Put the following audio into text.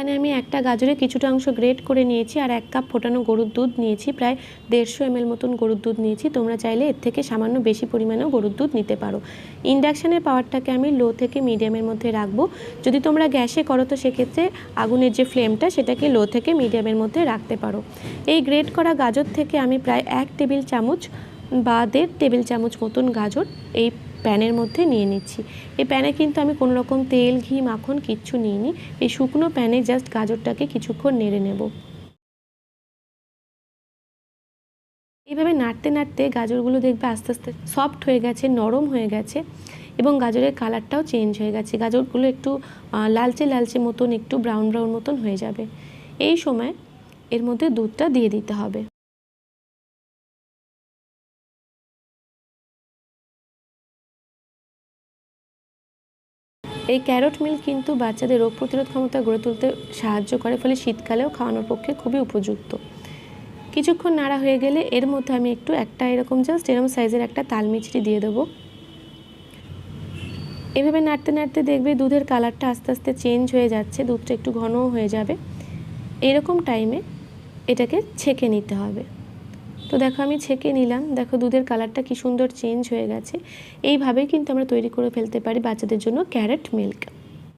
এখানে আমি একটা গাজরে কিছুটা অংশ গ্রেট করে নিয়েছি আর এক কাপ ফোটানো গরুর দুধ নিয়েছি, প্রায় দেড়শো এমএল মতন গরুর দুধ নিয়েছি। তোমরা চাইলে এর থেকে সামান্য বেশি পরিমাণেও গরুর দুধ নিতে পারো। ইন্ডাকশানের পাওয়ারটাকে আমি লো থেকে মিডিয়ামের মধ্যে রাখব। যদি তোমরা গ্যাসে করো তো সেক্ষেত্রে আগুনের যে ফ্লেমটা সেটাকে লো থেকে মিডিয়ামের মধ্যে রাখতে পারো। এই গ্রেট করা গাজর থেকে আমি প্রায় এক টেবিল চামচ বা দেড় টেবিল চামচ মতন গাজর এই প্যানের মধ্যে নিয়ে নিচ্ছি। এই প্যানে কিন্তু আমি কোনো রকম তেল, ঘি, মাখন কিচ্ছু নিইনি। এই শুকনো প্যানে জাস্ট গাজরটাকে কিছুক্ষণ নেড়ে নেব। এইভাবে নাড়তে নাড়তে গাজরগুলো দেখবে আস্তে আস্তে সফট হয়ে গেছে, নরম হয়ে গেছে এবং গাজরের কালারটাও চেঞ্জ হয়ে গেছে। গাজরগুলো একটু লালচে লালচে মতন, একটু ব্রাউন ব্রাউন মতন হয়ে যাবে। এই সময় এর মধ্যে দুধটা দিয়ে দিতে হবে। এই ক্যারট মিল্ক কিন্তু বাচ্চাদের রোগ প্রতিরোধ ক্ষমতা গড়ে তুলতে সাহায্য করে, ফলে শীতকালেও খাওয়ানোর পক্ষে খুবই উপযুক্ত। কিছুক্ষণ নাড়া হয়ে গেলে এর মধ্যে আমি একটু একটা এরকম জাস্ট এরকম সাইজের একটা তাল মিছরি দিয়ে দেবো। এভাবে নাড়তে নাড়তে দেখবে দুধের কালারটা আস্তে আস্তে চেঞ্জ হয়ে যাচ্ছে, দুধটা একটু ঘনও হয়ে যাবে। এরকম টাইমে এটাকে ছেঁকে নিতে হবে। তো দেখো আমি ছেঁকে নিলাম। দেখো দুধের কালারটা কি সুন্দর চেঞ্জ হয়ে গেছে। এইভাবেই কিন্তু আমরা তৈরি করে ফেলতে পারি বাচ্চাদের জন্য ক্যারেট মিল্ক